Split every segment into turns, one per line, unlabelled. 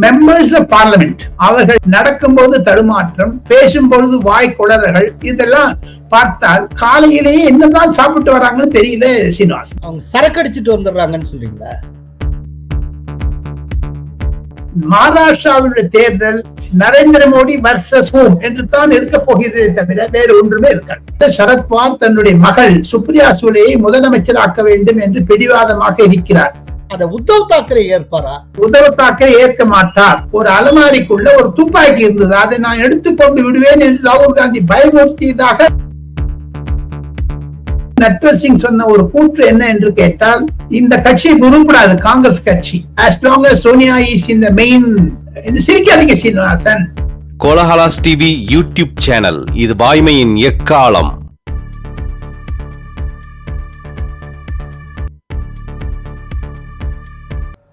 Members parliament அவர்கள் நடக்கும்போது தடுமாற்றம் பேசும் பொழுது வாய் குளறல்கள் இதெல்லாம் பார்த்தால் காலையிலேயே என்னதான் சாப்பிட்டு வராங்கன்னு தெரியல சீனிவாசன்.
அவங்க சரக்கு அடிச்சிட்டு வந்துடுறாங்கன்னு சொல்றீங்களா?
மகாராஷ்டிராவுடைய தேர்தல் நரேந்திர மோடி வர்சஸ் ஹோம் என்று தான் இருக்க போகிறதே தவிர வேறு ஒன்றுமே இருக்காது. சரத்பவார் தன்னுடைய மகள் சுப்ரியா சூலையை முதலமைச்சராக்க வேண்டும் என்று பிடிவாதமாக இருக்கிறார்.
அத உத்தவ் தாக்கரே ஏற்பாரா?
உத்தவ் தாக்கரே ஏற்க மாட்டார். ஒரு அலமாரிக்குள்ள ஒரு துப்பாக்கி இருந்தது. அதை நான் எடுத்துக்கொண்டு விடுவேன் என்று ராகுல் காந்தி பயமுறுத்தியதாக நட்வர் சிங் சொன்ன ஒரு கூற்று என்ன என்று கேட்டால் இந்த கட்சி உருப்படாது காங்கிரஸ் கட்சி. As long as Sonia is in the main சிரிக்காதீங்க Srinivasan.
Kolahalas TV YouTube channel இது வாய்மையின் எக்காலம்.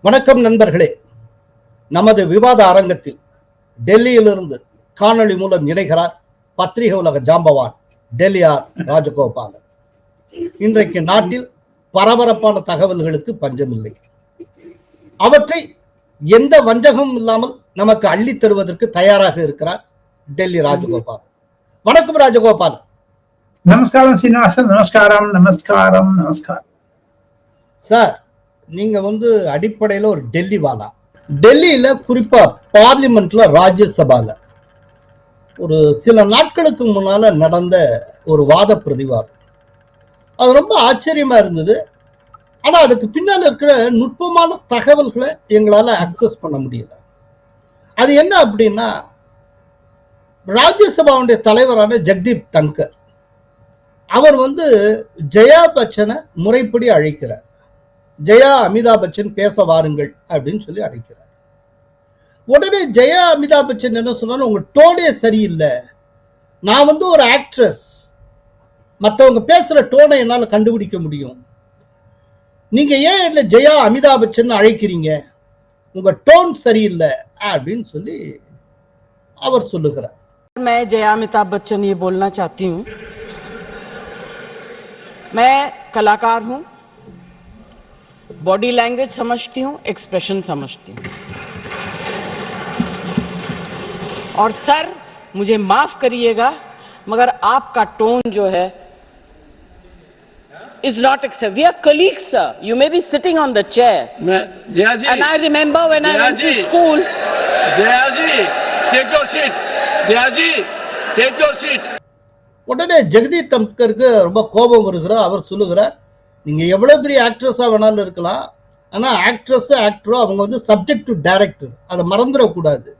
வணக்கம் நண்பர்களே. நமது விவாத அரங்கத்தில் டெல்லியிலிருந்து காணொளி மூலம் இணைகிறார் பத்திரிகை உலக ஜாம்பவான் டெல்லியார் ராஜகோபாலன். இன்றைக்கு நாட்டில் பரபரப்பான தகவல்களுக்கு பஞ்சமில்லை. அவற்றை எந்த வஞ்சகமும் இல்லாமல் நமக்கு அள்ளித் தருவதற்கு தயாராக இருக்கிறார் டெல்லி ராஜகோபாலன். வணக்கம் ராஜகோபாலன்.
நமஸ்காரம் சீனிவாசன் நமஸ்காரம் நமஸ்காரம் நமஸ்காரம்.
சார் நீங்க வந்து அடிப்படையில ஒரு டெல்லி வாலா. டெல்லியில குறிப்பா பார்லிமெண்ட்ல ராஜ்யசபால. ஒரு சில நாட்களுக்கு முன்னால நடந்த ஒரு வாத பிரதிவாதம். அது ரொம்ப ஆச்சரியமா இருந்தது. ஆனா அதுக்கு பின்னால் இருக்கிற நுட்பமான தகவல்களை எங்களால அக்சஸ் பண்ண முடியல. அது என்ன அப்படின்னா ராஜ்யசபாவுடைய தலைவரான ஜெக்தீப் தங்கர் அவர் வந்து ஜெயா பச்சனை முறைப்படி அழைக்கிறார். ஜெயா அமிதாப் பச்சன் பேச வாருங்கள் அப்படின்னு சொல்லி அழைக்கிறார் உடனே ஜெயா அமிதாப் பச்சன் என்ன சொன்னாலும் உங்க டோனே சரியில்லை நான் வந்து ஒரு ஆக்ட்ரஸ் மற்றவங்க பேசுற டோனை என்னால கண்டுபிடிக்க முடியும் நீங்க ஏன் என்ன ஜெயா அமிதாப் பச்சன் அழைக்கிறீங்க உங்க டோன் சரியில்லை அப்படின்னு சொல்லி அவர் சொல்லுகிறார்
मैं जया अमिताभ बच्चन ये बोलना चाहती हूँ मैं कलाकार हूँ बॉडी लैंग्वेज समझती हूँ एक्सप्रेशन समझती हूँ और सर मुझे माफ करिएगा मगर आपका टोन जो है is not except we are colleague sir you may be sitting on the chair
मैं Jaya ji
and I remember when I
Jaya
went to
ji.
School
Jaya ji take your seat Jaya ji take your seat
உடனே ஜெகதீப் தங்கருக்கு ரொம்ப கோபம் வருகிறார் அவர் சொல்லுகிறார் நீங்க எவ்வளவு பெரிய ஆக்ட்ரஸா வேணாலும் இருக்கலாம் ஆனா ஆக்ட்ரஸ் ஆக்டரோ அவங்க வந்து சப்ஜெக்ட் டு டைரக்டர் அதை மறந்துடக்கூடாது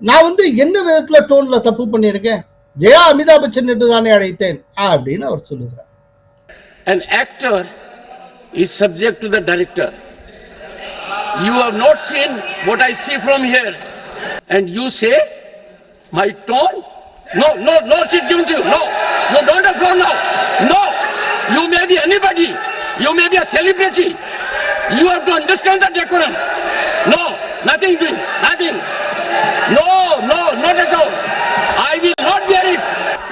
நான் வந்து என்ன விதத்துல டோன்ல தப்பு பண்ணியிருக்கேன் ஜெயா அமிதாப் பச்சன் என்று தானே அழைத்தேன் அப்படின்னு அவர் சொல்லுகிறார்
An actor is subject to the director. You have not seen what I see from here. And you say, my tone? No, no, no seat given to you. No. You don't have floor now. No. Anybody. You may be a celebrity. You have to understand the decorum. No, nothing doing. Nothing. No, no, not at all. I will not bear it.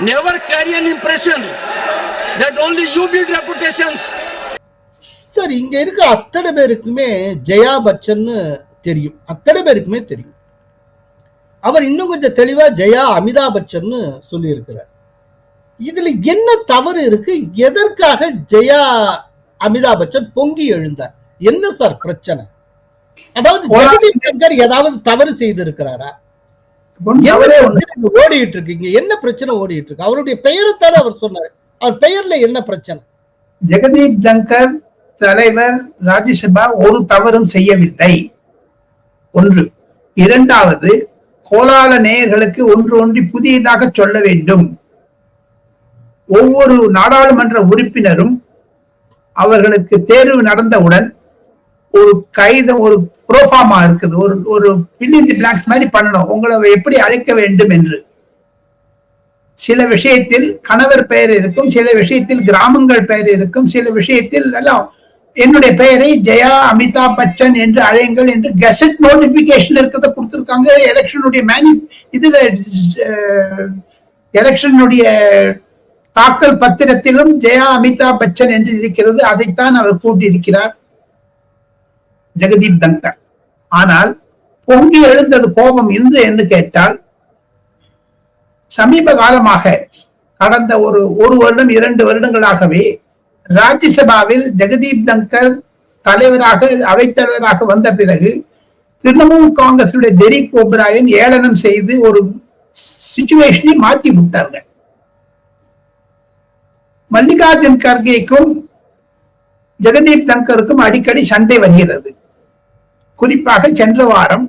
Never carry an impression that only you build reputations.
Sir இங்க இருக்க அத்தனை பேருக்குமே ஜெயா பச்சன் தெரியும் அத்தனை பேருக்குமே தெரியும் அவர் இன்னும் கொஞ்சம் தெளிவா ஜெயா அமிதாப் பச்சன் சொல்லி இருக்கிறார் இதுல என்ன தவறு இருக்கு? எதற்காக ஜெயா அமிதாப் பச்சன் பொங்கி எழுந்தார்? என்ன சார் பிரச்சனை? அதாவது ஜெகதீப் ஏதாவது தவறு செய்திருக்கிறாரா? ஓடிட்டு இருக்கு இங்க என்ன பிரச்சனை ஓடிட்டு இருக்கு அவருடைய பெயரைத்தானே அவர் சொன்னார். அவர் பெயர்ல என்ன பிரச்சனை?
ஜெகதீப் தங்கர் தலைவர் ராஜ்யசபா ஒரு தவறும் செய்யவில்லை. ஒன்று. இரண்டாவது கோலால நேயர்களுக்கு ஒன்று ஒன்றி புதியதாக சொல்ல வேண்டும். ஒவ்வொரு நாடாளுமன்ற உறுப்பினரும் அவர்களுக்கு தேர்வு நடந்தவுடன் ஒரு கைதம் ஒரு புரோஃபார்மா இருக்குது. ஒரு ஒரு பின்னிந்தி பிளாக்ஸ் மாதிரி பண்ணணும். உங்களை எப்படி அழைக்க வேண்டும் என்று. சில விஷயத்தில் கணவர் பெயர் இருக்கும் சில விஷயத்தில் கிராமங்கள் பெயர் இருக்கும் சில விஷயத்தில் எல்லாம் என்னுடைய பெயரை ஜெயா அமிதாப் பச்சன் என்று அழையுங்கள் என்று கெசட் நோட்டிபிகேஷன் இருக்கிறத கொடுத்துருக்காங்க. எலெக்ஷனுடைய மேனி இதுல எலெக்ஷனுடைய தாக்கல் பத்திரத்திலும் ஜெயா அமிதாப் பச்சன் என்று இருக்கிறது அதைத்தான் அவர் கூட்டியிருக்கிறார் ஜெகதீப் தங்கர் ஆனால் பொங்கி எழுந்தது கோபம் இன்று என்று கேட்டால் சமீப காலமாக கடந்த ஒரு ஒரு வருடம் இரண்டு வருடங்களாகவே ராஜ்யசபாவில் ஜெகதீப் தங்கர் தலைவராக அவைத்தலைவராக வந்த பிறகு திரிணாமுல் காங்கிரசுடைய டெரிக் ஓபராயன் ஏளனம் செய்து ஒரு சுச்சுவேஷனை மாத்தி விட்டார்கள். மல்லிகார்ஜுன் கர்கேக்கும் ஜெகதீப் தங்கருக்கும் அடிக்கடி சண்டை வருகிறது. குறிப்பாக சென்ற வாரம்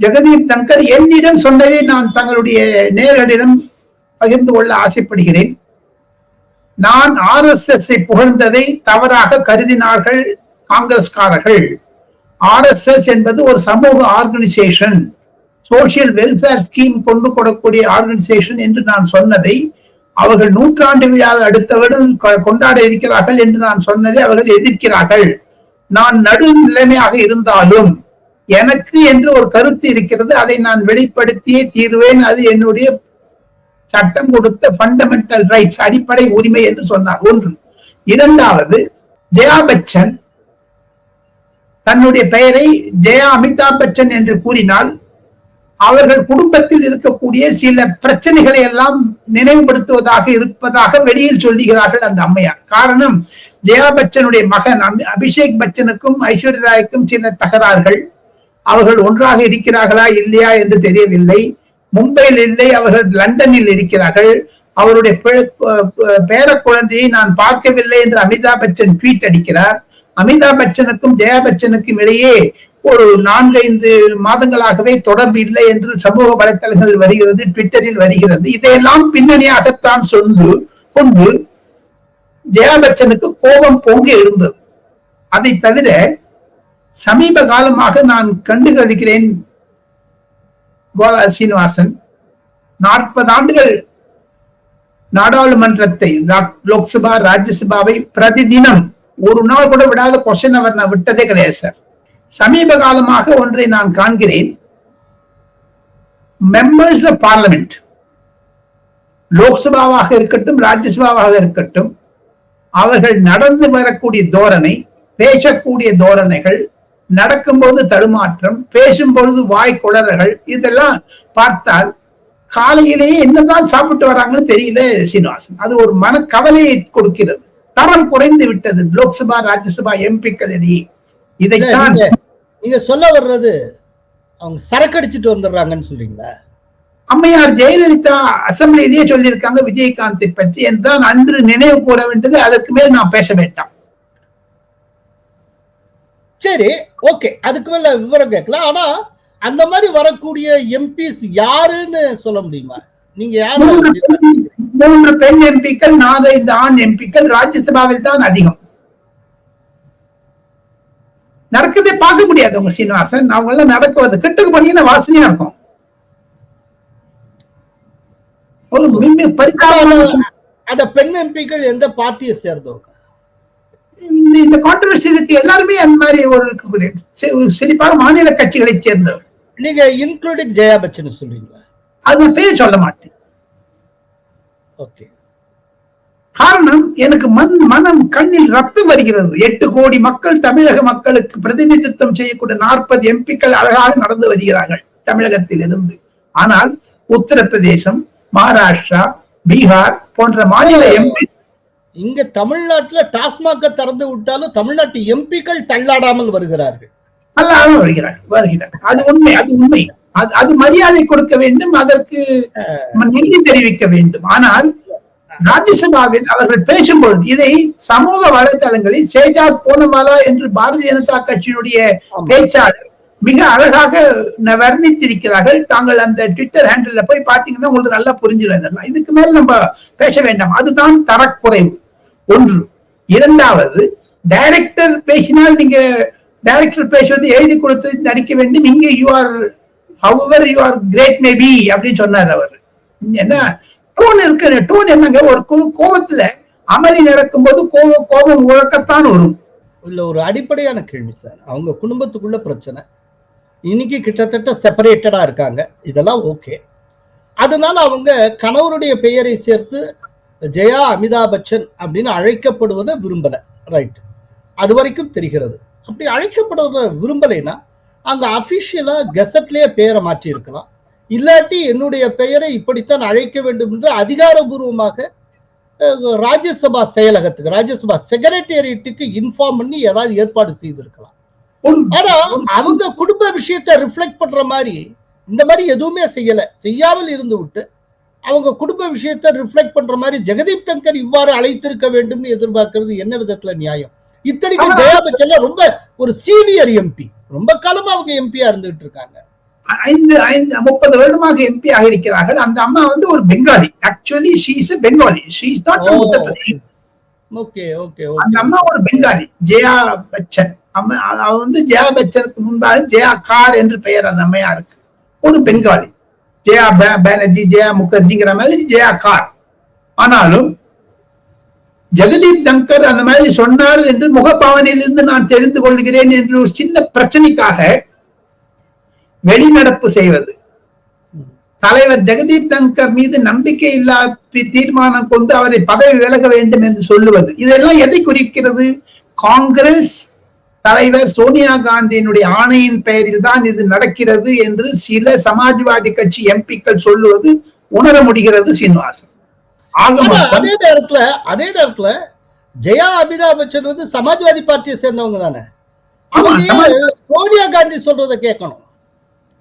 ஜெகதீப் தங்கர் என்னிடம் சொன்னதை நான் தங்களுடைய நேரடிடம் பகிர்ந்து கொள்ள ஆசைப்படுகிறேன். நான் ஆர் எஸ் எஸ் புகழ்ந்ததை தவறாக கருதினார்கள் காங்கிரஸ்காரர்கள். ஆர் எஸ் எஸ் என்பது ஒரு சமூக ஆர்கனைசேஷன். சோசியல் வெல்ஃபேர் ஸ்கீம் கொண்டு கொடக்கூடிய ஆர்கனைசேஷன் என்று நான் சொன்னதை அவர்கள் நூற்றாண்டு விழாவை அடுத்த வருடம் கொண்டாட இருக்கிறார்கள் என்று நான் சொன்னதை அவர்கள் எதிர்க்கிறார்கள். நான் நடு நிலைமையாக இருந்தாலும் எனக்கு என்று ஒரு கருத்து இருக்கிறது. அதை நான் வெளிப்படுத்தியே தீர்வேன். அது என்னுடைய சட்டம் கொடுத்த ஃபண்டமெண்டல் ரைட்ஸ் அடிப்படை உரிமை என்று சொன்னார். ஒன்று. இரண்டாவது ஜெயா பச்சன் தன்னுடைய பெயரை ஜெயா அமிதாப் பச்சன் என்று கூறினால் அவர்கள் குடும்பத்தில் இருக்கக்கூடிய சில பிரச்சனைகளை எல்லாம் நினைவுபடுத்துவதாக இருப்பதாக வெளியில் சொல்லுகிறார்கள் அந்த அம்மையார். காரணம் ஜெயா பச்சனுடைய மகன் அபிஷேக் பச்சனுக்கும் ஐஸ்வர்யா ராய்க்கும் சில தகராறுகள். அவர்கள் ஒன்றாக இருக்கிறார்களா இல்லையா என்று தெரியவில்லை. மும்பையில் இல்லை அவர்கள் லண்டனில் இருக்கிறார்கள். அவருடைய பேர குழந்தையை நான் பார்க்கவில்லை என்று அமிதாப் பச்சன் ட்வீட் அடிக்கிறார். அமிதாப் பச்சனுக்கும் ஜெயா பச்சனுக்கும் இடையே ஒரு நான்கைந்து மாதங்களாகவே தொடர்பு இல்லை என்று சமூக வலைத்தளங்கள் வருகிறது ட்விட்டரில் வருகிறது. இதையெல்லாம் பின்னணியாகத்தான் சொல்லு கொண்டு ஜெயா பச்சனுக்கு கோபம் பொங்கி எழுந்தது. அதை தவிர சமீப காலமாக நான் கண்டு கழிக்கிறேன் கோலா சீனிவாசன். நாற்பது ஆண்டுகள் நாடாளுமன்றத்தை லோக்சபா ராஜ்யசபாவை பிரதிதினம் ஒரு நாள் கூட விடாத கொஸ்டின் அவர் நான் விட்டதே கிடையாது சார். சமீப காலமாக ஒன்றை நான் காண்கிறேன். மெம்பர்ஸ் ஆஃப் பார்லமெண்ட் லோக்சபாவாக இருக்கட்டும் ராஜ்யசபாவாக இருக்கட்டும் அவர்கள் நடந்து வரக்கூடிய தோரணை பேசக்கூடிய தோரணைகள் நடக்கும்போது தடுமாற்றம் பேசும் பொழுது வாய் குளறல்கள் இதெல்லாம் பார்த்தால் காலையிலேயே என்னதான் சாப்பிட்டு வராங்கன்னு தெரியல சீனிவாசன். அது ஒரு மன கவலையை கொடுக்கிறது. தரம் குறைந்து விட்டது லோக்சபா ராஜ்யசபா எம்பிக்களிடையே இதைத்தான்
நீங்க- சொல்ல வர்றது அவங்க சரக்கடிச்சிட்டு வந்துடுறாங்கன்னு சொல்றீங்களா?
அம்மையார் ஜெயலலிதா அசம்பிளிலேயே சொல்லியிருக்காங்க விஜயகாந்தை பற்றி என்றால் அன்று நினைவு கூற வேண்டியது அதற்கு மேல் நான் பேச வேண்டாம்.
சரி ஓகே அதுக்கு மேல விவரம் கேட்கலாம். ஆனா அந்த மாதிரி வரக்கூடிய எம்பிஸ் யாருன்னு சொல்ல முடியுமா? நீங்க யாரு?
மூன்று பெண்- எம்பிக்கள் நாலைந்து ஆண் எம்பிக்கள் ராஜ்யசபாவில் தான் அதிகம். நடக்கதே பார்க்க முடியாது உங்க சீனிவாசன். அவங்க எல்லாம் நடக்குவது கிட்டுக்கு பண்ணீங்கன்னா வாசனையா இருக்கும்? ஒரு.
அந்த பெண் எம்பிக்கள் எந்த பார்ட்டியை சேர்ந்தவங்க?
இந்த இந்த கான்ட்ரவர்சிக்கு எல்லாருமே அந்த மாதிரி ஒரு இருக்கக்கூடிய சி- சிறப்பாக மாநில கட்சிகளை சேர்ந்தவர்.
நீங்க இன்க்ளூடிங் ஜெயா பச்சன் சொல்றீங்களா?
அது பேர் சொல்ல மாட்டேன்.
ஓகே
காரணம் எனக்கு மண் மனம் கண்ணில் ரத்தம் வருகிறது. எட்டு கோடி மக்கள் தமிழக மக்களுக்கு பிரதிநிதித்துவம் செய்யக்கூடிய நாற்பது எம்பிக்கள் அழகாக நடந்து வருகிறார்கள் தமிழகத்தில் இருந்து ஆனால் உத்தரப்பிரதேசம் மகாராஷ்டிரா பீகார் போன்ற மாநில எம்பி
இங்க தமிழ்நாட்டுல டாஸ்மாக திறந்து விட்டாலும் தமிழ்நாட்டு எம்பிக்கள் தள்ளாடாமல் வருகிறார்கள்.
அல்லாமல் வருகிறார் வருகிறார். அது உண்மை அது உண்மை. அது அது மரியாதை கொடுக்க வேண்டும் அதற்கு நன்றி தெரிவிக்க வேண்டும். ஆனால் ராஜ்யசபாவில் அவர்கள் பேசும்பொழுது இதை சமூக வலைதளங்களில் சேஜாத் போனவாலா என்று பாரதிய ஜனதா கட்சியினுடைய. பேச்சாளர் மிக அழகாக வர்ணித்திருக்கிறார்கள். தாங்கள் அந்த ட்விட்டர் ஹேண்டில் போய் பாத்தீங்கன்னா உங்களுக்கு நல்லா புரிஞ்சிடும் இதுக்கு மேல நம்ம பேச வேண்டாம். அதுதான் தரக்குறைவு. ஒன்று. இரண்டாவது டைரக்டர் பேசினால் நீங்க டைரக்டர் பேசுவது எழுதி கொடுத்து நடிக்க வேண்டும். இங்க you are our you are great maybe அப்படின்னு சொன்னார் அவர். என்ன? டோன் இருக்கு டோன் என்னங்க? ஒரு கோபத்துல அமளி நடக்கும்போது கோபம் கோபம் உழக்கத்தான் வரும்.
இல்ல ஒரு அடிப்படையான கேள்வி சார். அவங்க குடும்பத்துக்குள்ள பிரச்சனை. இன்னைக்கு கிட்டத்தட்ட செப்பரேட்டடா இருக்காங்க. இதெல்லாம் ஓகே அதனால அவங்க கணவருடைய பெயரை சேர்த்து ஜெயா அமிதாப் பச்சன் அப்படின்னு அழைக்கப்படுவதை விரும்பல. ரைட் அது வரைக்கும் தெரிகிறது. அப்படி அழைக்கப்படுவத விரும்பலைன்னா அங்க அபிஷியலா கெசட்லயே பெயரை மாற்றி இருக்கலாம் இல்லாட்டி என்னுடைய பெயரை இப்படித்தான் அழைக்க வேண்டும் என்று அதிகாரபூர்வமாக ராஜ்யசபா செயலகத்துக்கு ராஜ்யசபா செக்ரட்டேரியட்டுக்கு இன்ஃபார்ம் பண்ணி ஏதாவது ஏற்பாடு செய்திருக்கலாம். ஆனா அவங்க குடும்ப விஷயத்தை ரிஃப்ளெக்ட் பண்ற மாதிரி இந்த மாதிரி எதுவுமே செய்யல. செய்யாமல் இருந்து விட்டு அவங்க குடும்ப விஷயத்தை ரிஃப்ளெக்ட் பண்ற மாதிரி ஜெகதீப் தங்கர் இவ்வாறு அழைத்திருக்க வேண்டும்னு எதிர்பார்க்கிறது என்ன விதத்துல நியாயம்? இத்தனைக்கும் ஜெயா பச்சன் ரொம்ப ஒரு சீனியர் எம்பி ரொம்ப காலமா அவங்க எம்பியா இருந்துகிட்டு இருக்காங்க.
ஐந்து ஐந்து முப்பது வருடமாக எம்பி ஆக இருக்கிறார்கள். அந்த அம்மா வந்து ஒரு Bengali. Actually she's Bengali
she's
not
okay okay
அந்த அம்மா ஒரு பெங்காலி. ஜெயா பச்சன் அம்மா அவ வந்து ஜெயா பச்சனுக்கு முன்பாக ஜெயா கார் என்று பெயர் அந்த அம்மையாருக்கு. ஒரு பெங்காலி. ஜெயா பானர்ஜி ஜெயா முகர்ஜிங்கிற மாதிரி ஜெயா கார் ஆனாலும் ஜெகதீப் தங்கர் அந்த மாதிரி சொன்னார் என்று முகபாவனையிலிருந்து நான் தெரிந்து கொள்கிறேன் என்று ஒரு சின்ன பிரச்சனைக்காக வெளிநடப்பு செய்வது. தலைவர் ஜெகதீப் தங்கர் மீது நம்பிக்கை இல்லா தீர்மானம் கொண்டு அவரை பதவி விலக வேண்டும் என்று சொல்லுவது. இதெல்லாம் எதை குறிக்கிறது? காங்கிரஸ் தலைவர் சோனியா காந்தியினுடைய ஆணையின் பெயரில் தான் இது நடக்கிறது என்று சில சமாஜ்வாதி கட்சி எம்பிக்கள் சொல்லுவது உணர முடிகிறது சீனிவாசன்.
அதே நேரத்துல அதே நேரத்துல ஜெயா அமிதாப் பச்சன் வந்து சமாஜ்வாதி பார்ட்டியை சேர்ந்தவங்க தானே? சோனியா காந்தி சொல்றத கேட்கணும்.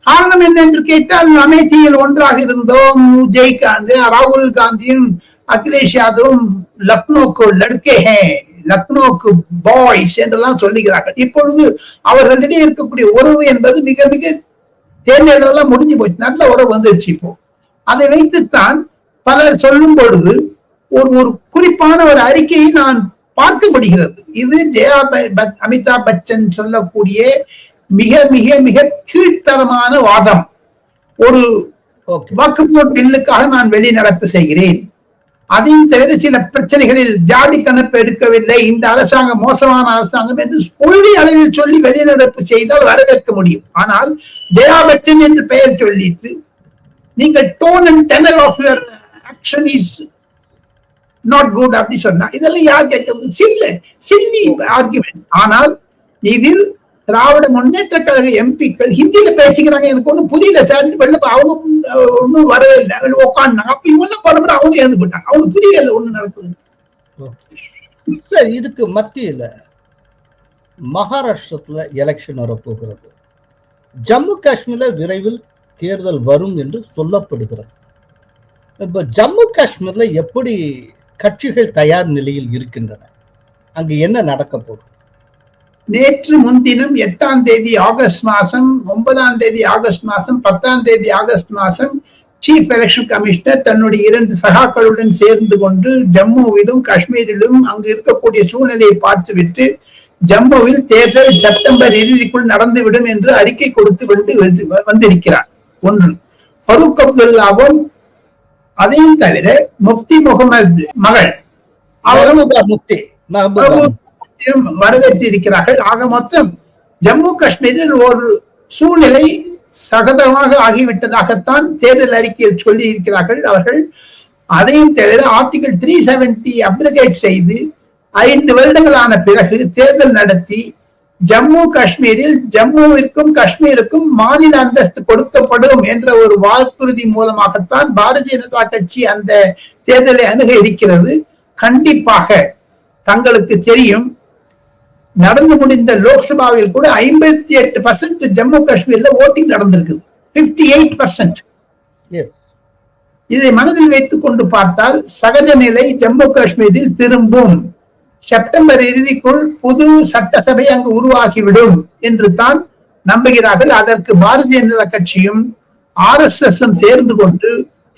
காரணம் என்ன என்று கேட்டால் அமேதியில் ஒன்றாக இருந்தோம். ஜெய்காந்த் ராகுல் காந்தியும் அகிலேஷ் யாதவும் லக்னோக்கு லடுக்கே ஹே லக்னோக்கு பாய்ஸ் என்றெல்லாம் சொல்லுகிறார்கள். இப்பொழுது அவர்களிடையே இருக்கக்கூடிய உறவு என்பது மிக மிக தேர்தலெல்லாம் முடிஞ்சு போச்சு. நல்ல உறவு வந்துருச்சு இப்போ. அதை வைத்துத்தான் பலர் சொல்லும் பொழுது ஒரு ஒரு குறிப்பான ஒரு அறிக்கையை நான் பார்க்கப்படுகிறது. இது ஜெயா அமிதாப் பச்சன் சொல்லக்கூடிய மிக மிக மிக கீழ்த்தரமான வாதம். ஒரு வாக்குமூட் பில்லுக்காக நான் வெளிநடப்பு செய்கிறேன். அதையும் தவிர சில பிரச்சனைகளில் ஜாதி கணப்பு எடுக்கவில்லை. இந்த அரசாங்கம் மோசமான அரசாங்கம் என்று கொள்கை அளவில் சொல்லி வெளிநடப்பு செய்தால் வரவேற்க முடியும். ஆனால் ஜெயா பச்சன் என்று பெயர் சொல்லிட்டு நீங்கள் tone and tenor of your action is not good அப்படி சொன்னா இதெல்லாம் யார் கேட்கறது? சில்ல சில்லி ஆர்குமெண்ட் ஆனால் இதில் திராவிட முன்னேற்ற கழக எம்பிக்கள் ஹிந்தியில பேசிக்கிறாங்க. எனக்கு ஒண்ணும் புரியல. சார் வெளில அவங்க ஒண்ணும் வரவே இல்லை. உட்காந்துனாங்க அப்ப இவங்க பரம்பரை அவங்க இறந்து போட்டாங்க அவங்களுக்கு புரியல ஒண்ணு நடக்குது
சார் இதுக்கு மத்தியில மகாராஷ்டிரத்துல எலெக்ஷன் வரப்போகிறது. ஜம்மு காஷ்மீர்ல விரைவில் தேர்தல் வரும் என்று சொல்லப்படுகிறது. இப்ப ஜம்மு காஷ்மீர்ல எப்படி கட்சிகள் தயார் நிலையில் இருக்கின்றன? அங்கு என்ன நடக்க போகுது?
நேற்று முன்தினம் எட்டாம் தேதி ஆகஸ்ட் மாசம் ஒன்பதாம் தேதி ஆகஸ்ட் மாசம் பத்தாம் தேதி ஆகஸ்ட் மாசம் சீஃப் எலெக்ஷன் கமிஷனர் தன்னுடைய இரண்டு சகாக்களுடன் சேர்ந்து கொண்டு ஜம்முவிலும் காஷ்மீரிலும் அங்கு இருக்கக்கூடிய சூழ்நிலையை பார்த்துவிட்டு ஜம்முவில் தேர்தல் செப்டம்பர் இறுதிக்குள் நடந்துவிடும் என்று அறிக்கை கொடுத்து வந்து- வந்திருக்கிறார். ஒன்று ஃபரூக் அப்துல்லாவும் அதையும் தவிர முஃப்தி முகமது மகள். அவரும்
முஃப்தி
வரவேற்று இருக்கிறார்கள் ஆக மொத்தம் ஜம்மு காஷ்மீரில் ஒரு சூழ்நிலை சகதமாக ஆகிவிட்டதாகத்தான் தேர்தல் அறிக்கையில் சொல்லி இருக்கிறார்கள் அவர்கள் அதையும் தவிர ஆர்டிகல் த்ரீ செவன்டி அப்ரிகேட் செய்து ஐந்து வருடங்களான பிறகு தேர்தல் நடத்தி ஜம்மு காஷ்மீரில் ஜம்முவிற்கும் காஷ்மீருக்கும் மாநில அந்தஸ்து கொடுக்கப்படும் என்ற ஒரு வாக்குறுதி மூலமாகத்தான் பாரதிய ஜனதா கட்சி அந்த தேர்தலை அணுக இருக்கிறது. கண்டிப்பாக தங்களுக்கு தெரியும் நடந்து முடிந்த லோக்சபாவில் கூட ஐம்பத்தி எட்டு பர்சன்ட் ஜம்மு காஷ்மீர்ல ஓட்டிங் நடந்திருக்குது பிப்டி எயிட் பர்சன்ட் இதை மனதில் வைத்துக் கொண்டு பார்த்தால் சகஜ நிலை ஜம்மு காஷ்மீரில் திரும்பும். செப்டம்பர் இறுதிக்குள் புது சட்டசபை அங்கு உருவாகிவிடும் என்று தான் நம்புகிறார்கள். அதற்கு பாரதிய ஜனதா கட்சியும் ஆர் எஸ் எஸ் சேர்ந்து கொண்டு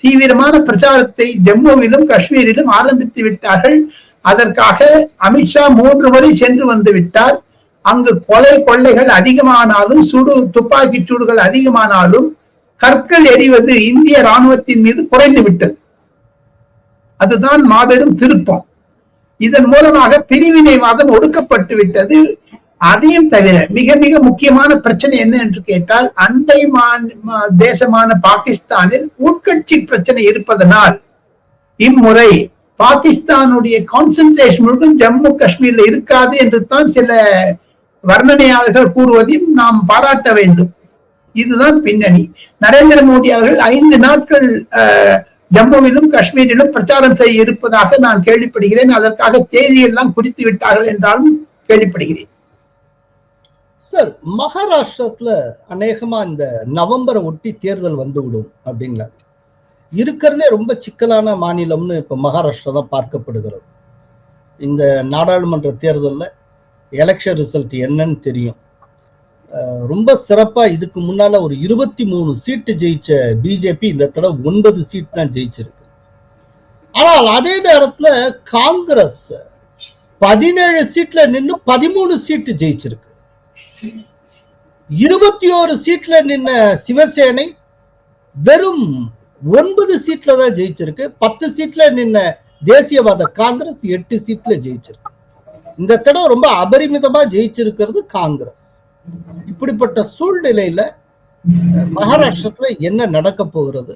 தீவிரமான பிரச்சாரத்தை ஜம்முவிலும் காஷ்மீரிலும் ஆரம்பித்து விட்டார்கள். அதற்காக அமித்ஷா மூன்று முறை சென்று வந்து விட்டார் அங்கு கொலை கொள்ளைகள் அதிகமானாலும் சுடு துப்பாக்கி சூடுகள் அதிகமானாலும் கற்கள் எறிவது இந்திய ராணுவத்தின் மீது குறைந்து விட்டது அதுதான் மாபெரும் திருப்பம். இதன் மூலமாக பிரிவினைவாதம் ஒடுக்கப்பட்டு விட்டது அதையும் தவிர மிக மிக முக்கியமான பிரச்சனை என்ன என்று கேட்டால் அண்டை மா- தேசமான பாகிஸ்தானில் உட்கட்சி பிரச்சனை இருப்பதனால் இம்முறை பாகிஸ்தானுடைய கான்சென்ட்ரேஷன் முழுக்க ஜம்மு காஷ்மீர்ல இருக்காது என்று தான் சில வர்ணனையாளர்கள் கூறுவதையும் நாம் பாராட்ட வேண்டும். இதுதான் பின்னணி. நரேந்திர மோடி அவர்கள் ஐந்து நாட்கள் அஹ், ஜம்முவிலும் காஷ்மீரிலும் பிரச்சாரம் செய்ய இருப்பதாக நான் கேள்விப்படுகிறேன். அதற்காக தேதியெல்லாம் குறித்து விட்டார்கள் என்றாலும் கேள்விப்படுகிறேன்.
சார் மகாராஷ்டிரத்துல அநேகமா இந்த நவம்பரை ஒட்டி தேர்தல் வந்துவிடும் அப்படிங்களா இருக்கிறதே ரொம்ப சிக்கலான மாநிலம்னு இப்போ மகாராஷ்டிரா தான் பார்க்கப்படுகிறது. இந்த நாடாளுமன்ற தேர்தலில் எலெக்ஷன் ரிசல்ட் என்னன்னு தெரியும். ரொம்ப சிறப்பாக இதுக்கு முன்னால் ஒரு இருபத்தி மூணு சீட்டு ஜெயிச்ச பிஜேபி இந்த தடவை ஒன்பது சீட் தான் ஜெயிச்சிருக்கு. ஆனால் அதே நேரத்தில் காங்கிரஸ் பதினேழு சீட்ல நின்று பதிமூணு சீட்டு ஜெயிச்சிருக்கு. இருபத்தி ஓரு சீட்ல நின்ன சிவசேனை வெறும் ஒன்பது சீட்ல தான் ஜெயிச்சிருக்கு. பத்து சீட்ல நின்ன தேசியவாத காங்கிரஸ் எட்டு சீட்ல ஜெயிச்சிருக்கு. இந்த தடவை ரொம்ப அபரிமிதமா ஜெயிச்சிருக்கிறது காங்கிரஸ். இப்படிப்பட்ட சூழ்நிலையில மகாராஷ்டிரத்துல என்ன நடக்க போகிறது?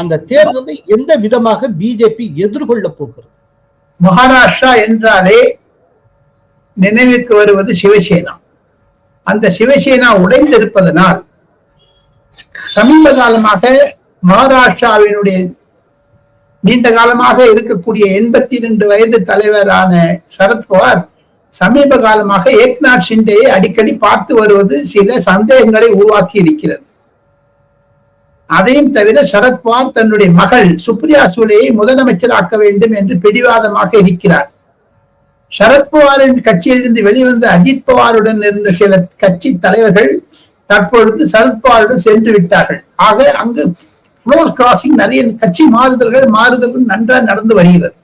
அந்த தேர்தலை எந்த விதமாக பிஜேபி எதிர்கொள்ள போகிறது?
மகாராஷ்டிரா என்றாலே நினைவுக்கு வருவது சிவசேனா. அந்த சிவசேனா உடைந்திருப்பதனால் சமீப காலமாக மகாராஷ்டிராவினுடைய நீண்ட காலமாக இருக்கக்கூடிய எண்பத்தி ரெண்டு வயது தலைவரான சரத்பவார் சமீப காலமாக ஏக்நாத் ஷிண்டேயை அடிக்கடி பார்த்து வருவது சில சந்தேகங்களை உருவாக்கி இருக்கிறது. அதையும் தவிர சரத்பவார் தன்னுடைய மகள் சுப்ரியா சூலேயை முதலமைச்சராக்க வேண்டும் என்று பிடிவாதமாக இருக்கிறார். சரத்பவாரின் கட்சியிலிருந்து வெளிவந்த அஜித் பவாருடன் இருந்த சில கட்சி தலைவர்கள் தற்பொழுது சரத்பவாருடன் சென்று விட்டார்கள். ஆக அங்கு ஃப்ளோர் கிராசிங் நிறைய கட்சி மாறுதல்கள் மாறுதல்கள் நன்றாக நடந்து வருகிறது.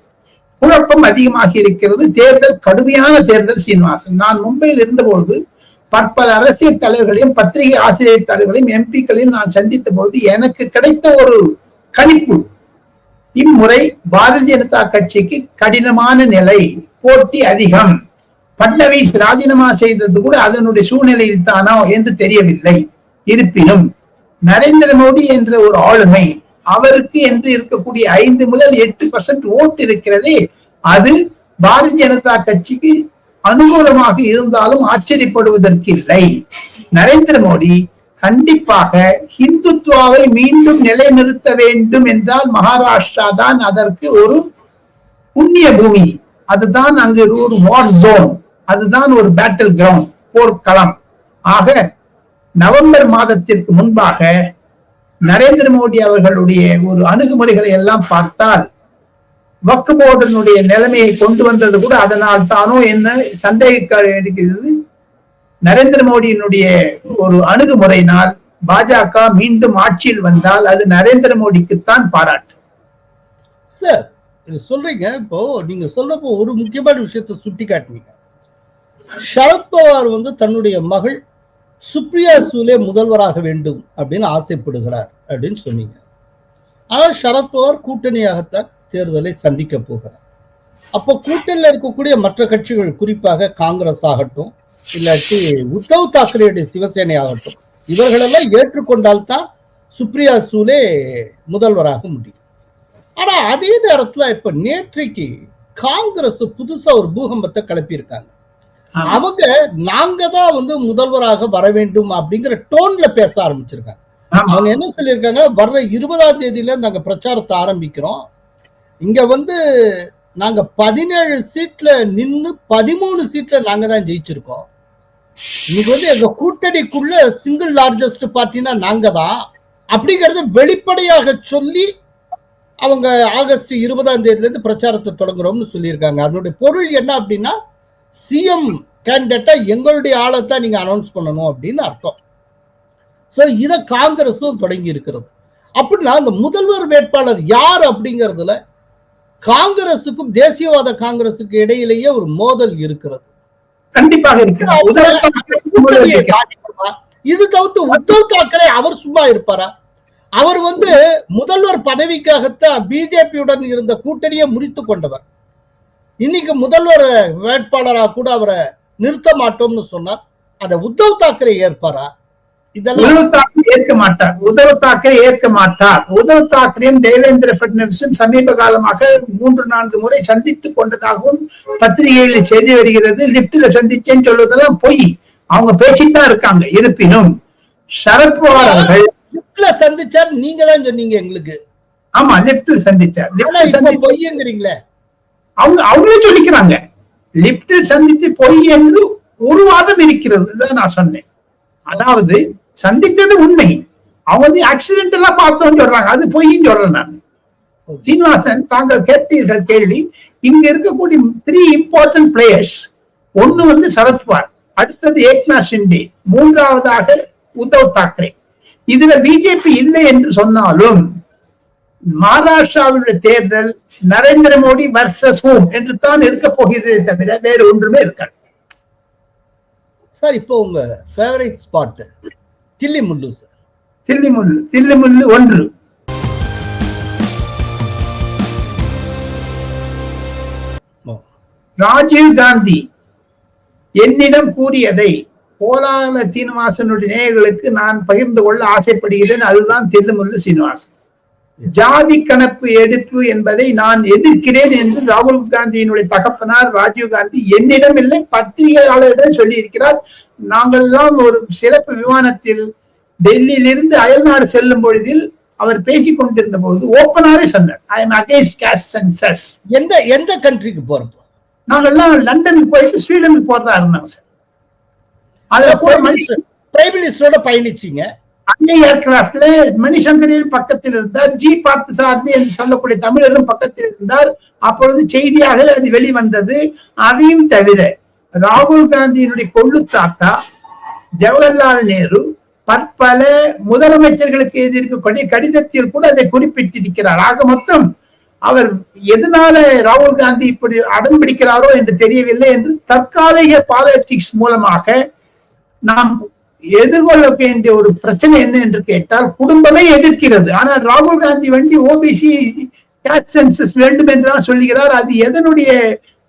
குழப்பம் அதிகமாக இருக்கிறது. தேர்தல் கடுமையான தேர்தல் சீனிவாசன். நான் மும்பையில் இருந்தபொழுது பற்பல அரசியல் தலைவர்களையும் பத்திரிகை ஆசிரியர் தலைவர்களையும் எம்பிக்களையும் நான் சந்தித்த பொழுது எனக்கு கிடைத்த ஒரு கணிப்பு. இம்முறை பாரதிய ஜனதா கட்சிக்கு கடினமான நிலை போட்டி அதிகம். பட்னவீஸ் ராஜினாமா செய்தது கூட அதனுடைய சூழ்நிலையில் தானோ என்று தெரியவில்லை. இருப்பினும் நரேந்திர மோடி என்ற ஒரு ஆளுமை அவருக்கு என்று இருக்கக்கூடிய ஐந்து முதல் எட்டு பர்சன்ட் ஓட்டு இருக்கிறதே அது பாரதிய ஜனதா கட்சிக்கு அனுகூலமாக இருந்தாலும் ஆச்சரியப்படுவதற்கு இல்லை. நரேந்திர மோடி கண்டிப்பாக இந்துத்துவாவை மீண்டும் நிலைநிறுத்த வேண்டும் என்றால் மகாராஷ்டிரா தான் அதற்கு ஒரு புண்ணிய பூமி. அதுதான் அங்கு ஒரு வார் ஜோன் அதுதான் ஒரு பேட்டில் கிரவுண்ட் போர்க்களம். ஆக நவம்பர் மாதத்திற்கு முன்பாக நரேந்திர மோடி அவர்களுடைய ஒரு அணுகுமுறைகளை எல்லாம் பார்த்தால் வக்கு போர்டனுடைய நிலைமையை கொண்டு வந்தது கூட அதனால் தானோ என்ன சந்தேக எடுக்கிறது. நரேந்திர மோடியினுடைய ஒரு அணுகுமுறையினால் பாஜக மீண்டும் ஆட்சியில் வந்தால் அது நரேந்திர மோடிக்குத்தான் பாராட்டு.
சார் இது சொல்றீங்க இப்போ நீங்க சொல்றப்போ ஒரு முக்கியமான விஷயத்தை சுட்டி காட்டினீங்க சரத்பவார் வந்து தன்னுடைய மகள் சுப்ரியா சூலே முதல்வராக வேண்டும் அப்படின்னு ஆசைப்படுகிறார் அப்படின்னு சொன்னீங்க. ஆனால் சரத்பவார் கூட்டணியாகத்தான் தேர்தலை சந்திக்க போகிறார். அப்போ கூட்டணியில் இருக்கக்கூடிய மற்ற கட்சிகள் குறிப்பாக காங்கிரஸ் ஆகட்டும் இல்லாட்டி உத்தவ் தாக்கரேடைய சிவசேனை ஆகட்டும் இவர்களெல்லாம் ஏற்றுக்கொண்டால்தான் சுப்ரியா சூலே முதல்வராக முடியும். ஆனா அதே நேரத்துல இப்ப நேற்றைக்கு காங்கிரஸ் புதுசா ஒரு பூகம்பத்தை கிளப்பியிருக்காங்க. அவங்க நாங்க தான் வந்து முதல்வராக வர வேண்டும் அப்படிங்கிற டோன்ல பேச ஆரம்பிச்சிருக்காங்க. அவங்க என்ன சொல்லியிருக்காங்க? வர்ற இருபதாம் தேதியில நாங்க பிரச்சாரத்தை ஆரம்பிக்கிறோம். இங்க வந்து நாங்க பதினேழு சீட்ல நின்னு பதிமூணு சீட்ல நாங்க தான் ஜெயிச்சிருக்கோம். இன்னைக்கு வந்து எங்க கூட்டணிக்குள்ள சிங்கிள் லார்ஜஸ்ட் பார்ட்டினா நாங்க தான். அப்படிங்கறத வெளிப்படையாக சொல்லி அவங்க ஆகஸ்ட் இருபதாம் தேதியில இருந்து பிரச்சாரத்தை தொடங்குறோம்னு சொல்லியிருக்காங்க. அதனுடைய பொருள் என்ன அப்படின்னா சிஎம் கேண்டிடேட்டா எங்களுடைய ஆளை தான் நீங்க அனௌன்ஸ் பண்ணணும் அப்படின்னு அர்த்தம். சோ இத காங்கிரஸும் தொடங்கி இருக்கிறது அப்படின்னா அந்த முதல்வர் வேட்பாளர் யார் அப்படிங்கறதுல காங்கிரசுக்கும் தேசியவாத காங்கிரசுக்கு இடையிலேயே ஒரு மோதல் இருக்கிறது.
கண்டிப்பாக?
இது தவிர்த்து உத்தவ் தாக்கரே அவர் சும்மா இருப்பாரா? அவர் வந்து முதல்வர் பதவிக்காகத்தான் பிஜேபியுடன் இருந்த கூட்டணியை முறித்து கொண்டவர். இன்னைக்கு முதல்வர் வேட்பாளராக கூட அவரை நிறுத்த மாட்டோம்னு சொன்னார். அதை உத்தவ் தாக்கரே ஏற்பாரா? இதெல்லாம்
ஏற்க மாட்டார். உத்தவ் தாக்கரே ஏற்க மாட்டார். உத்தவ் தாக்கரேயும் தேவேந்திர பட்னவிஸும் சமீப காலமாக மூன்று நான்கு முறை சந்தித்துக் கொண்டதாகவும் பத்திரிகைகளில் செய்தி வருகிறது. லிப்ட்ல சந்திச்சேன்னு சொல்வதெல்லாம் பொய். அவங்க பேசிட்டு தான் இருக்காங்க. இருப்பினும் சரத்பவார் அவர்கள்
லிப்ட்ல சந்திச்சார் நீங்க தான் சொன்னீங்க எங்களுக்கு.
ஆமா லிப்ட்ல சந்திச்சார். லிப்ட்ல சந்திச்சு
பொய்யுங்கிறீங்களே.
அவங்க அவங்களே சொல்லிக்கிறாங்க. லிப்டில் சந்தித்து பொய் என்று ஒரு வாதம் இருக்கிறது நான் சொன்னேன். அதாவது சந்தித்தது உண்மை. அவங்க வந்து ஆக்சிடென்ட் எல்லாம் பார்த்தோம்னு சொல்றாங்க. அது பொய்ன்னு சொல்றேன் நான். சீனிவாசன் தாங்கள் கேட்டீர்கள் கேள்வி. இங்க இருக்கக்கூடிய த்ரீ இம்பார்ட்டன்ட் பிளேயர்ஸ் ஒண்ணு வந்து சரத்குமார் அடுத்தது ஏக்நாத் ஷிண்டே மூன்றாவதாக உத்தவ் தாக்கரே. இதுல பிஜேபி இல்லை என்று சொன்னாலும் மகாராஷ்டிராவுடைய தேர்தல் நரேந்திர மோடி வர்சஸ் ஹோம் என்று தான் இருக்க போகிறதே தவிர வேறு ஒன்றுமே இருக்காது.
சார் இப்போ உங்க favourite spot Thillu Mullu sir
Thillumullu Thillumullu ஒன்று. ராஜீவ் காந்தி என்னிடம் கூறியதை கோலால சீனிவாசனுடைய நேயர்களுக்கு நான் பகிர்ந்து கொள்ள ஆசைப்படுகிறேன். அதுதான் தில்லுமுல்லு சீனிவாசன். ஜாதி கணப்பு எடுப்பு என்பதை நான் எதிர்க்கிறேன் என்று ராகுல் காந்தியினுடைய தகப்பனார் ராஜீவ் காந்தி என்னிடம் இல்லை பத்திரிகையாளரிடம் சொல்லி இருக்கிறார் நாங்கள் எல்லாம் ஒரு சிறப்பு விமானத்தில் டெல்லியிலிருந்து அயல்நாடு செல்லும் பொழுதில் அவர் பேசிக் கொண்டிருந்த பொழுது ஓப்பனாவே சொன்னார். I am against caste census
எந்த எந்த கண்ட்ரிக்கு போறப்போ
நாங்கெல்லாம் லண்டனுக்கு போயிட்டு ஸ்வீடனுக்கு போறதா இருந்தாங்க சார். அதுல கூட
பிரைம் மினிஸ்டரோட பயணிச்சீங்க.
அன்னை ஏர்கிராப்ட்ல மணிசங்கரின் பக்கத்தில் இருந்தார் ஜி பார்த்து சார்ந்து என்று சொல்லக்கூடிய தமிழரும் பக்கத்தில் இருந்தார். அப்பொழுது செய்தியாக அது வெளிவந்தது. அதையும் தவிர ராகுல் காந்தியினுடைய கொள்ளு தாத்தா ஜவஹர்லால் நேரு பற்பல முதலமைச்சர்களுக்கு எழுதியிருக்கக்கூடிய கடிதத்தில் கூட அதை குறிப்பிட்டிருக்கிறார். ஆக மொத்தம் அவர் எதனால ராகுல் காந்தி இப்படி அடம் பிடிக்கிறாரோ என்று தெரியவில்லை என்று தற்காலிக பாலிடிக்ஸ் மூலமாக நாம் எதிர்கொள்ள வேண்டிய ஒரு பிரச்சனை என்ன என்று கேட்டால் குடும்பமே எதிர்க்கிறது. ஆனால் ராகுல் காந்தி வண்டி ஓபிசி கேஸ்ட் சென்சஸ் வேண்டும் என்றுதான் சொல்லுகிறார். அது எதனுடைய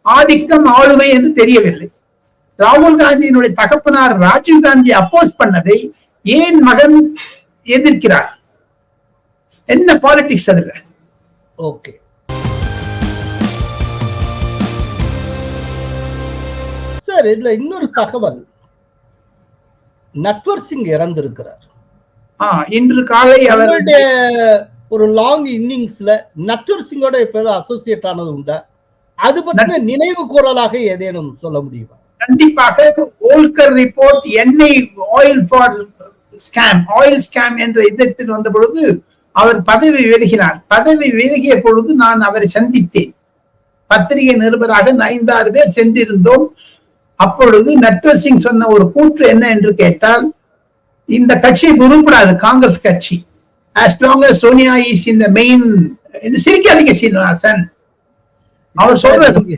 ஆதிக்கம் ஆளுமை என்று தெரியவில்லை. ராகுல் காந்தியினுடைய தகப்பனார் ராஜீவ் காந்தி அப்போஸ் பண்ணதை ஏன் மகன் எதிர்க்கிறார்? என்ன பாலிடிக்ஸ் அதுல?
ஓகே சார் இதுல இன்னொரு தகவல். நட்வர் சிங் இறந்திருக்கிறார்
இன்று காலை அவர்
அவருடைய ஒரு லாங் இன்னிங்ஸ்ல நட்வர் சிங்கோட இப்ப அசோசியேட் ஆனது உண்டா? அது பற்றின நினைவு கூறலாக ஏதேனும் சொல்ல முடியுமா?
கண்டிப்பாக ஓல்கர் ரிப்போர்ட் எண்ணெய் oil for scam oil scam என்ற இதத்தில் வந்த பொழுது அவர் பதவி விலகினார். பதவி விலகிய பொழுது நான் அவரை சந்தித்தேன். பத்திரிகை நிருபராக ஐந்தாறு பேர் சென்றிருந்தோம். அப்பொழுது நட்வர் சிங் சொன்ன ஒரு கூற்று என்ன என்று கேட்டால் இந்த கட்சி உருப்படாது காங்கிரஸ் கட்சி as long as Sonia is in the main சிரிக்காதீங்க Srinivasan அவர் சொல்றாரு
நீங்க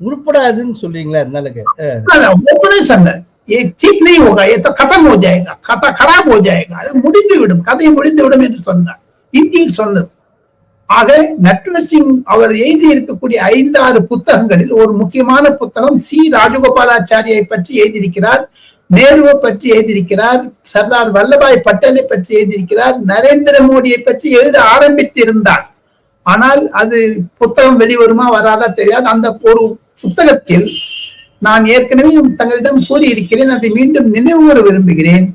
உருப்படாதுன்னு சொல்றீங்களா அதனால கே- அஹ்,
ओपन सर ये ठीक नहीं होगा ये तो खत्म हो जाएगा கதை खराब हो जाएगा அது முடிந்து விடும் கதை முடிந்து விடும் என்று சொன்னார் இந்தியில் சொன்னது ஆக நட்வர் சிங் அவர் எழுதி இருக்கக்கூடிய ஐந்தாறு புத்தகங்களில் ஒரு முக்கியமான புத்தகம் சி ராஜகோபாலாச்சாரியை பற்றி எழுதியிருக்கிறார் நேருவை பற்றி எழுதியிருக்கிறார் சர்தார் வல்லபாய் பட்டேலை பற்றி எழுதியிருக்கிறார் நரேந்திர மோடியை பற்றி எழுத ஆரம்பித்திருந்தார். ஆனால் அது புத்தகம் வெளிவருமா வராதா தெரியாது. அந்த ஒரு புத்தகத்தில் நான் ஏற்கனவே தங்களிடம் கூறியிருக்கிறேன். அதை மீண்டும் நினைவுகூர விரும்புகிறேன்.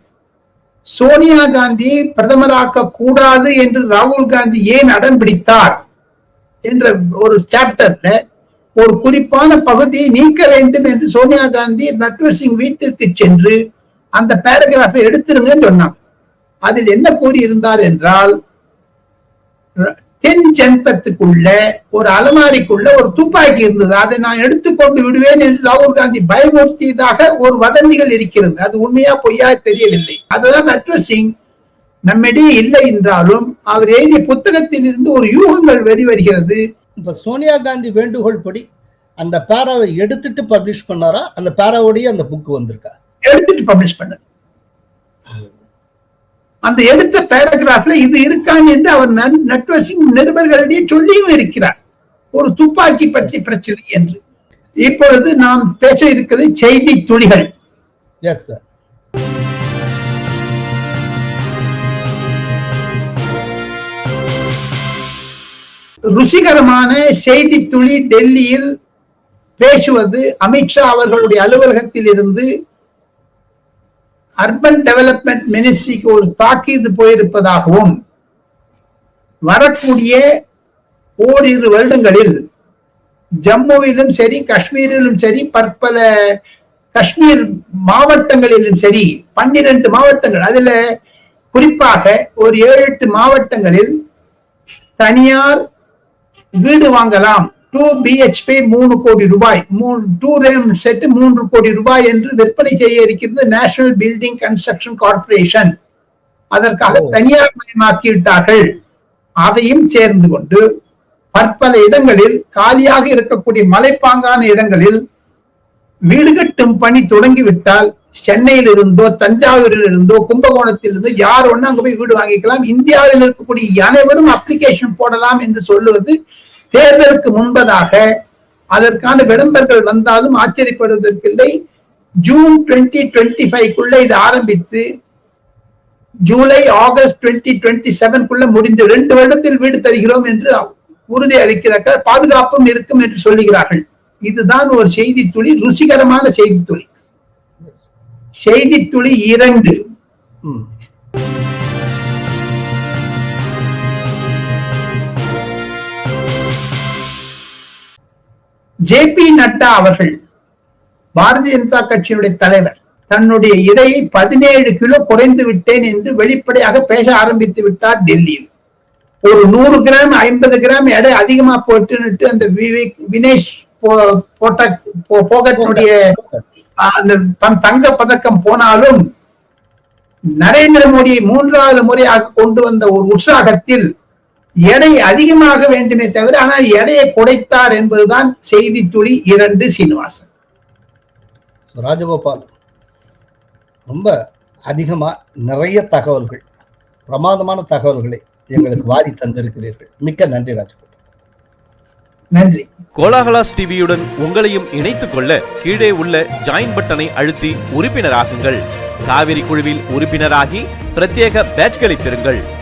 சோனியா காந்தி பிரதமராக்க கூடாது என்று ராகுல் காந்தி ஏன் அடம் பிடித்தார் என்ற ஒரு சாப்டர்ல ஒரு குறிப்பான பகுதியை நீக்க வேண்டும் என்று சோனியா காந்தி நட்வர் சிங் வீட்டிற்கு சென்று அந்த பேராகிராஃபை எடுத்துருங்கன்னு சொன்னாங்க. அதில் என்ன கூறியிருந்தார் என்றால் தென் ஜன்பத்துக்குள்ள ஒரு அலமாரிக்குள்ள ஒரு துப்பாக்கி இருந்தது. அதை நான் எடுத்துக்கொண்டு விடுவேன் என்று ராகுல் காந்தி பயமுறுத்தியதாக ஒரு வதந்திகள் இருக்கிறது. அது உண்மையா பொய்யா தெரியவில்லை. அதுதான் நட்வர் சிங் நம்மிடையே இல்லை என்றாலும் அவர் எழுதிய புத்தகத்தில் இருந்து ஒரு யூகங்கள் வெளிவருகிறது.
இப்ப சோனியா காந்தி வேண்டுகோள் படி அந்த பேராவை எடுத்துட்டு பப்ளிஷ் பண்ணாரா? அந்த பேராவோடய அந்த புக் வந்திருக்கா?
எடுத்துட்டு பப்ளிஷ் பண்ண அந்த எடுத்த பேராகிராஃப்ல இது இருக்கான் என்று அவர் நட்வசிங் நிருபர்களிடையே சொல்லியும் இருக்கிறார். ஒரு துப்பாக்கி பற்றி பிரச்சனை என்று. இப்பொழுது நாம் பேச இருக்கிறது செய்தி துளிகள்.
எஸ்
ருசிகரமான செய்தி துளி டெல்லியில் பேசுவது அமித்ஷா அவர்களுடைய அலுவலகத்தில் இருந்து அர்பன் டெவலப்மெண்ட் மினிஸ்ட்ரிக்கு ஒரு தாக்கீது போயிருப்பதாகவும் வரக்கூடிய ஓரிரு வருடங்களில் ஜம்முவிலும் சரி காஷ்மீரிலும் சரி பற்பல காஷ்மீர் மாவட்டங்களிலும் சரி பன்னிரண்டு மாவட்டங்கள் அதுல குறிப்பாக ஒரு ஏழு எட்டு மாவட்டங்களில் தனியார் வீடு வாங்கலாம். டூ பிஹெச்பி மூணு கோடி ரூபாய். மூணு டூ ரேம் செட் மூன்று கோடி ரூபாய் என்று விற்பனை செய்ய இருக்கிறது நேஷனல் பில்டிங் கன்ஸ்ட்ரக்ஷன் கார்ப்பரேஷன் அதற்காக தனியார் மயமாக்கி விட்டார்கள் அதையும் சேர்ந்து கொண்டு பற்பல இடங்களில் காலியாக இருக்கக்கூடிய மலைப்பாங்கான இடங்களில் வீடு கட்டும் பணி தொடங்கிவிட்டால் சென்னையில் இருந்தோ தஞ்சாவூரில் இருந்தோ கும்பகோணத்தில் இருந்தோ யார் ஒண்ணு அங்க போய் வீடு வாங்கிக்கலாம். இந்தியாவில் இருக்கக்கூடிய அனைவரும் அப்ளிகேஷன் போடலாம் என்று சொல்லுவது தேர்தலுக்கு முன்பதாக அதற்கான விளம்பரங்கள் வந்தாலும் ஆச்சரியப்படுவதற்கில்லை. ஜூன் டுவெண்ட்டி டுவெண்ட்டி ஃபைவ்க்குள்ள இது ஆரம்பித்து ஜூலை ஆகஸ்ட் டுவெண்ட்டி டுவெண்ட்டி செவன்குள்ள முடிந்து ரெண்டு வருடத்தில் வீடு தருகிறோம் என்று உறுதி அளிக்கிறார்கள். பாதுகாப்பும் இருக்கும் என்று சொல்லுகிறார்கள். இதுதான் ஒரு செய்தி துளி ருசிகரமான செய்தி துளி செய்தி துளி இரண்டு ஜே பி நட்டா அவர்கள் பாரதிய ஜனதா கட்சியினுடைய தலைவர். தன்னுடைய இடையை பதினேழு கிலோ குறைந்து விட்டேன் என்று வெளிப்படையாக பேச ஆரம்பித்து விட்டார் டெல்லியில். ஒரு நூறு கிராம் ஐம்பது கிராம் எடை அதிகமா போட்டுன்னுட்டு அந்த விவேக் வினேஷ் போட்ட போகட்டுடைய அந்த தன் தங்க பதக்கம் போனாலும் நரேந்திர மோடியை மூன்றாவது முறையாக கொண்டு வந்த ஒரு உற்சாகத்தில் எடை அதிகமாக வேண்டுமே தவிர ஆனால் எடையை குறைத்தார் என்பதுதான் செய்தி துளி இரண்டு சீனிவாசன்.
So, ராஜகோபால் ரொம்ப அதிகமா நிறைய தகவல்கள் பிரமாதமான தகவல்களை எங்களுக்கு வாரி தந்திருக்கிறீர்கள். மிக்க நன்றி ராஜகோபால்.
நன்றி.
கோலாகலாஸ் டிவியுடன் உங்களையும் இணைத்துக் கொள்ள கீழே உள்ள ஜாயின் பட்டனை அழுத்தி உறுப்பினராகுங்கள். காவிரி குழுவில் உறுப்பினராகி பிரத்யேக பேட்ச்களை பெறுங்கள்.